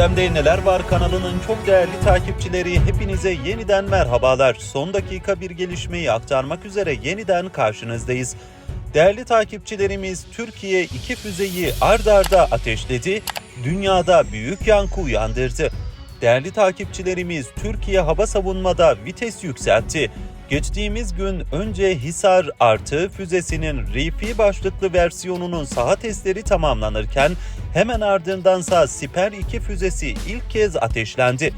Gündemde Neler Var kanalının çok değerli takipçileri hepinize yeniden merhabalar. Son dakika bir gelişmeyi aktarmak üzere yeniden karşınızdayız. Değerli takipçilerimiz Türkiye iki füzeyi ard arda ateşledi, dünyada büyük yankı uyandırdı. Değerli takipçilerimiz Türkiye hava savunmada vites yükseltti. Geçtiğimiz gün önce Hisar artı füzesinin RP başlıklı versiyonunun saha testleri tamamlanırken hemen ardındansa Siper 2 füzesi ilk kez ateşlendi.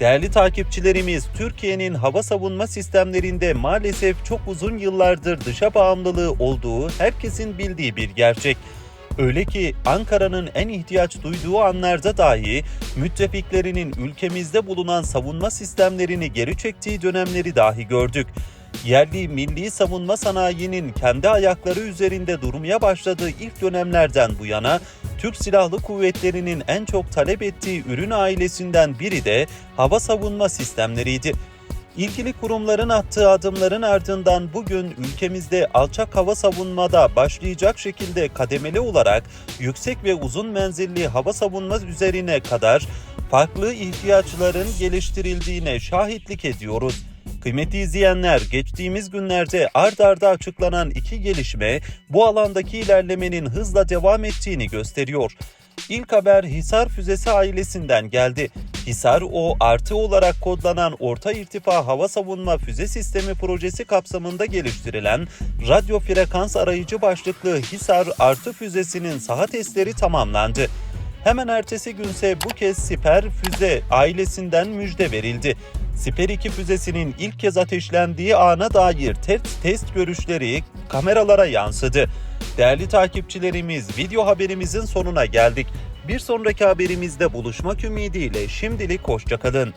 Değerli takipçilerimiz, Türkiye'nin hava savunma sistemlerinde maalesef çok uzun yıllardır dışa bağımlılığı olduğu herkesin bildiği bir gerçek. Öyle ki Ankara'nın en ihtiyaç duyduğu anlarda dahi müttefiklerinin ülkemizde bulunan savunma sistemlerini geri çektiği dönemleri dahi gördük. Yerli milli savunma sanayinin kendi ayakları üzerinde durmaya başladığı ilk dönemlerden bu yana Türk Silahlı Kuvvetleri'nin en çok talep ettiği ürün ailesinden biri de hava savunma sistemleriydi. İlgili kurumların attığı adımların ardından bugün ülkemizde alçak hava savunmada başlayacak şekilde kademeli olarak yüksek ve uzun menzilli hava savunma üzerine kadar farklı ihtiyaçların geliştirildiğine şahitlik ediyoruz. Kıymetli izleyenler, geçtiğimiz günlerde ard arda açıklanan iki gelişme bu alandaki ilerlemenin hızla devam ettiğini gösteriyor. İlk haber Hisar füzesi ailesinden geldi. Hisar o artı olarak kodlanan orta irtifa hava savunma füze sistemi projesi kapsamında geliştirilen radyo frekans arayıcı başlıklı Hisar artı füzesinin saha testleri tamamlandı. Hemen ertesi günse bu kez Siper füze ailesinden müjde verildi. Siper 2 füzesinin ilk kez ateşlendiği ana dair test, test görüşleri kameralara yansıdı. Değerli takipçilerimiz video haberimizin sonuna geldik. Bir sonraki haberimizde buluşmak ümidiyle şimdilik hoşçakalın.